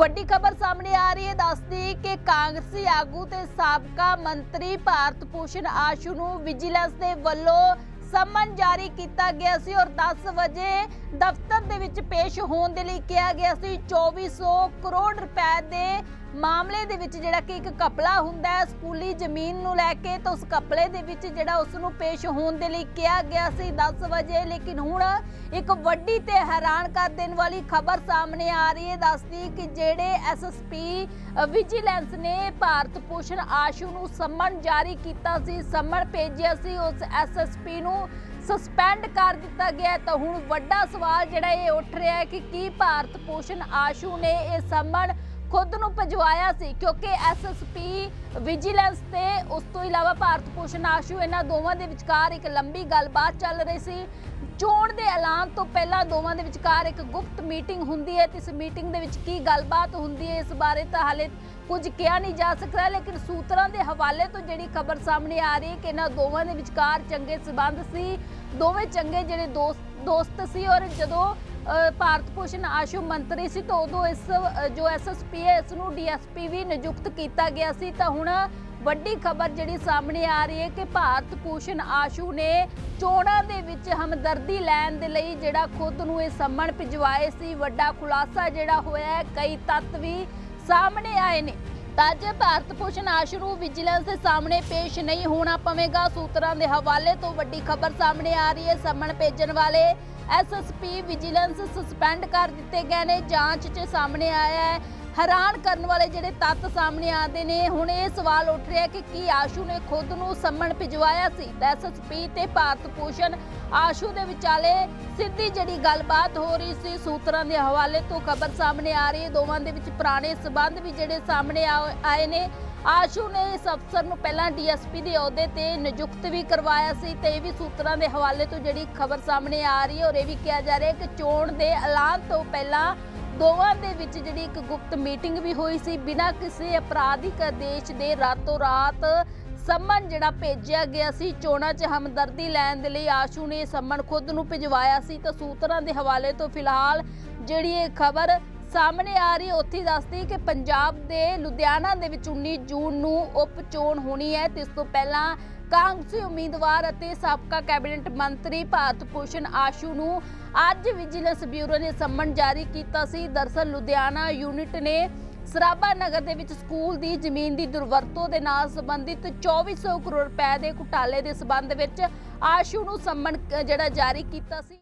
ਵੱਡੀ ਖਬਰ ਸਾਹਮਣੇ ਆ ਰਹੀ ਹੈ। ਦੱਸਦੀ ਕਿ ਕਾਂਗਰਸੀ ਆਗੂ ਤੇ ਸਾਬਕਾ ਮੰਤਰੀ ਭਾਰਤ ਭੂਸ਼ਣ ਆਸ਼ੂ ਨੂੰ ਵਿਜੀਲੈਂਸ ਦੇ ਵੱਲੋਂ ਸਮਨ ਜਾਰੀ ਕੀਤਾ ਗਿਆ ਸੀ ਔਰ 10 ਵਜੇ ਦਫ਼ਤਰ ਦੇ ਵਿੱਚ ਪੇਸ਼ ਹੋਣ ਦੇ ਲਈ ਕਿਹਾ ਗਿਆ ਸੀ। 2400 ਕਰੋੜ ਰੁਪਏ ਦੇ ਮਾਮਲੇ ਦੇ ਵਿੱਚ ਜਿਹੜਾ ਕਿ ਇੱਕ ਕਪਲਾ ਹੁੰਦਾ ਹੈ, ਸਕੂਲੀ ਜ਼ਮੀਨ ਨੂੰ ਲੈ ਕੇ, ਤਾਂ ਉਸ ਕਪਲੇ ਦੇ ਵਿੱਚ ਜਿਹੜਾ ਉਸ ਨੂੰ ਪੇਸ਼ ਹੋਣ ਦੇ ਲਈ ਕਿਹਾ ਗਿਆ ਸੀ 10 ਵਜੇ। ਲੇਕਿਨ ਹੁਣ ਇੱਕ ਵੱਡੀ ਤੇ ਹੈਰਾਨ ਕਰ ਦੇਣ ਵਾਲੀ ਖਬਰ ਸਾਹਮਣੇ ਆ ਰਹੀ ਹੈ। ਦੱਸਦੀ ਕਿ ਜਿਹੜੇ ਐਸਐਸਪੀ ਵਿਜੀਲੈਂਸ ਨੇ ਭਾਰਤ ਭੂਸ਼ਣ ਆਸ਼ੂ ਨੂੰ ਸੰਮਨ ਜਾਰੀ ਕੀਤਾ ਸੀ, ਸੰਮਨ ਭੇਜਿਆ ਸੀ, ਉਸ ਐਸਐਸਪੀ ਨੂੰ ਸਸਪੈਂਡ ਕਰ ਦਿੱਤਾ ਗਿਆ। ਤਾਂ ਹੁਣ ਵੱਡਾ ਸਵਾਲ ਜਿਹੜਾ ਇਹ ਉੱਠ ਰਿਹਾ ਹੈ ਕਿ ਕੀ ਭਾਰਤ ਭੂਸ਼ਣ ਆਸ਼ੂ ਨੇ ਇਹ ਸੰਮਨ ਖੁਦ ਨੂੰ ਭਜਵਾਇਆ ਸੀ, ਕਿਉਂਕਿ ਐਸਐਸਪੀ ਵਿਜੀਲੈਂਸ ਤੇ ਉਸ ਤੋਂ ਇਲਾਵਾ ਭਾਰਤ ਭੂਸ਼ਣ ਆਸ਼ੂ, ਇਹਨਾਂ ਦੋਵਾਂ ਦੇ ਵਿਚਕਾਰ ਇੱਕ ਲੰਬੀ ਗੱਲਬਾਤ ਚੱਲ ਰਹੀ ਸੀ। ਚੋਣ ਦੇ ਐਲਾਨ ਤੋਂ ਪਹਿਲਾਂ ਦੋਵਾਂ ਦੇ ਵਿਚਕਾਰ ਇੱਕ ਗੁਪਤ ਮੀਟਿੰਗ ਹੁੰਦੀ ਹੈ, ਤੇ ਇਸ ਮੀਟਿੰਗ ਦੇ ਵਿੱਚ ਕੀ ਗੱਲਬਾਤ ਹੁੰਦੀ ਹੈ, ਇਸ ਬਾਰੇ ਤਾਂ ਹਾਲੇ ਕੁਝ ਕਿਹਾ ਨਹੀਂ ਜਾ ਸਕਦਾ, ਲੇਕਿਨ ਸੂਤਰਾਂ ਦੇ ਹਵਾਲੇ ਤੋਂ ਜਿਹੜੀ ਖਬਰ ਸਾਹਮਣੇ ਆ ਰਹੀ ਹੈ ਕਿ ਇਹਨਾਂ ਦੋਵਾਂ ਦੇ ਵਿਚਕਾਰ ਚੰਗੇ ਸਬੰਧ ਸੀ। ਦੋਵੇਂ ਚੰਗੇ ਜਿਹੜੇ ਦੋਸਤ ਦੋਸਤ ਸੀ ਔਰ ਜਦੋਂ ਭਾਰਤ ਭੂਸ਼ਣ ਆਸ਼ੂ ਮੰਤਰੀ ਸੀ ਤਾਂ ਉਦੋਂ ਇਸ ਜੋ ਐਸਐਸਪੀ ਹੈ, ਇਸ ਨੂੰ ਡੀਐਸਪੀ ਵੀ ਨਿਯੁਕਤ ਕੀਤਾ ਗਿਆ ਸੀ। ਤਾਂ ਹੁਣ ਵੱਡੀ ਖਬਰ ਜਿਹੜੀ ਸਾਹਮਣੇ ਆ ਰਹੀ ਹੈ ਕਿ ਭਾਰਤ ਭੂਸ਼ਣ ਆਸ਼ੂ ਨੇ ਚੋਣਾਂ ਦੇ ਵਿੱਚ ਹਮਦਰਦੀ ਲੈਣ ਦੇ ਲਈ ਜਿਹੜਾ ਖੁਦ ਨੂੰ ਇਹ ਸੰਮਣ ਭਿਜਵਾਏ ਸੀ, ਵੱਡਾ ਖੁਲਾਸਾ ਜਿਹੜਾ ਹੋਇਆ ਹੈ, ਕਈ ਤੱਤ ਵੀ ਸਾਹਮਣੇ ਆਏ ਨੇ। ਤਾਂ ਅੱਜ ਭਾਰਤ ਭੂਸ਼ਣ ਆਸ਼ੂ ਨੂੰ ਵਿਜੀਲੈਂਸ ਦੇ ਸਾਹਮਣੇ ਪੇਸ਼ ਨਹੀਂ ਹੋਣਾ ਪਵੇਗਾ। ਸੂਤਰਾਂ ਦੇ ਹਵਾਲੇ ਤੋਂ ਵੱਡੀ ਖਬਰ ਸਾਹਮਣੇ ਆ ਰਹੀ ਹੈ। ਸੰਮਣ ਭੇਜਣ ਵਾਲੇ ਐਸਐਸਪੀ ਵਿਜੀਲੈਂਸ ਸਸਪੈਂਡ ਕਰ ਦਿੱਤੇ ਗਏ ਨੇ। ਜਾਂਚ 'ਚ ਸਾਹਮਣੇ ਆਇਆ ਹੈ। ਹੈਰਾਨ ਕਰਨ ਵਾਲੇ ਜਿਹੜੇ ਤੱਤ ਸਾਹਮਣੇ ਆਉਂਦੇ ਨੇ, ਹੁਣ ਇਹ ਸਵਾਲ ਉੱਠ ਰਿਹਾ ਕਿ ਕੀ ਆਸ਼ੂ ਨੇ ਖੁਦ ਨੂੰ ਸੰਮਣ ਭਿਜਵਾਇਆ ਸੀ? ਐਸਐਸਪੀ ਤੇ ਭਾਰਤ ਭੂਸ਼ਣ ਆਸ਼ੂ ਦੇ ਵਿਚਾਲੇ ਸਿੱਧੀ ਜਿਹੜੀ ਗੱਲਬਾਤ ਹੋ ਰਹੀ ਸੀ, ਸੂਤਰਾਂ ਦੇ ਹਵਾਲੇ ਤੋਂ ਖਬਰ ਸਾਹਮਣੇ ਆ ਰਹੀ ਹੈ। ਦੋਵਾਂ ਦੇ ਵਿੱਚ ਪੁਰਾਣੇ ਸਬੰਧ ਵੀ ਜਿਹੜੇ ਸਾਹਮਣੇ ਆ- ਆਏ ਨੇ। ਆਸ਼ੂ ਨੇ ਇਸ ਅਫਸਰ ਨੂੰ ਪਹਿਲਾਂ ਡੀਐਸਪੀ ਦੇ ਅਹੁਦੇ ਤੇ ਨਿਯੁਕਤ ਵੀ ਕਰਵਾਇਆ ਸੀ ਤੇ ਇਹ ਵੀ ਸੂਤਰਾਂ ਦੇ ਹਵਾਲੇ ਤੋਂ ਜਿਹੜੀ ਖਬਰ ਸਾਹਮਣੇ ਆ ਰਹੀ ਹੈ ਔਰ ਇਹ ਵੀ ਕਿਹਾ ਜਾ ਰਿਹਾ ਕਿ ਚੋਣ ਦੇ ਐਲਾਨ ਤੋਂ ਪਹਿਲਾਂ ਦੋਵਾਂ ਦੇ ਵਿੱਚ ਜਿਹੜੀ ਇੱਕ ਗੁਪਤ ਮੀਟਿੰਗ ਵੀ ਹੋਈ ਸੀ। ਬਿਨਾਂ ਕਿਸੇ ਅਪਰਾਧਿਕ ਆਦੇਸ਼ ਦੇ ਰਾਤੋਂ ਰਾਤ ਸੰਮਨ ਜਿਹੜਾ ਭੇਜਿਆ ਗਿਆ ਸੀ ਚੋਣਾਂ 'ਚ ਹਮਦਰਦੀ ਲੈਣ ਦੇ ਲਈ ਆਸ਼ੂ ਨੇ ਇਹ ਸੰਮਨ ਖੁਦ ਨੂੰ ਭਿਜਵਾਇਆ ਸੀ। ਤਾਂ ਸੂਤਰਾਂ ਦੇ ਹਵਾਲੇ ਤੋਂ ਫਿਲਹਾਲ ਜਿਹੜੀ ਇਹ ਖਬਰ ਸਾਹਮਣੇ ਆ ਰਹੀ ਉੱਥੇ ਦੱਸਦੀ ਕਿ ਪੰਜਾਬ ਦੇ ਲੁਧਿਆਣਾ ਦੇ ਵਿੱਚ 19 ਜੂਨ ਨੂੰ ਉਪ ਚੋਣ ਹੋਣੀ ਹੈ ਤੇ ਇਸ ਤੋਂ ਪਹਿਲਾਂ ਕਾਂਗਰਸੀ ਉਮੀਦਵਾਰ ਅਤੇ ਸਾਬਕਾ ਕੈਬਨਿਟ ਮੰਤਰੀ ਭਾਰਤ ਭੂਸ਼ਣ ਆਸ਼ੂ ਨੂੰ ਅੱਜ ਵਿਜੀਲੈਂਸ ਬਿਊਰੋ ਨੇ ਸੰਮਨ ਜਾਰੀ ਕੀਤਾ ਸੀ। ਦਰਸਲ ਲੁਧਿਆਣਾ ਯੂਨਿਟ ਨੇ ਸਰਾਭਾ ਨਗਰ ਦੇ ਵਿੱਚ ਸਕੂਲ ਦੀ ਜ਼ਮੀਨ ਦੀ ਦੁਰਵਰਤੋਂ ਦੇ ਨਾਲ ਸੰਬੰਧਿਤ 2400 ਕਰੋੜ ਰੁਪਏ ਦੇ ਘੁਟਾਲੇ ਦੇ ਸਬੰਧ ਵਿੱਚ ਆਸ਼ੂ ਨੂੰ ਸੰਮਨ ਜਿਹੜਾ ਜਾਰੀ ਕੀਤਾ ਸੀ।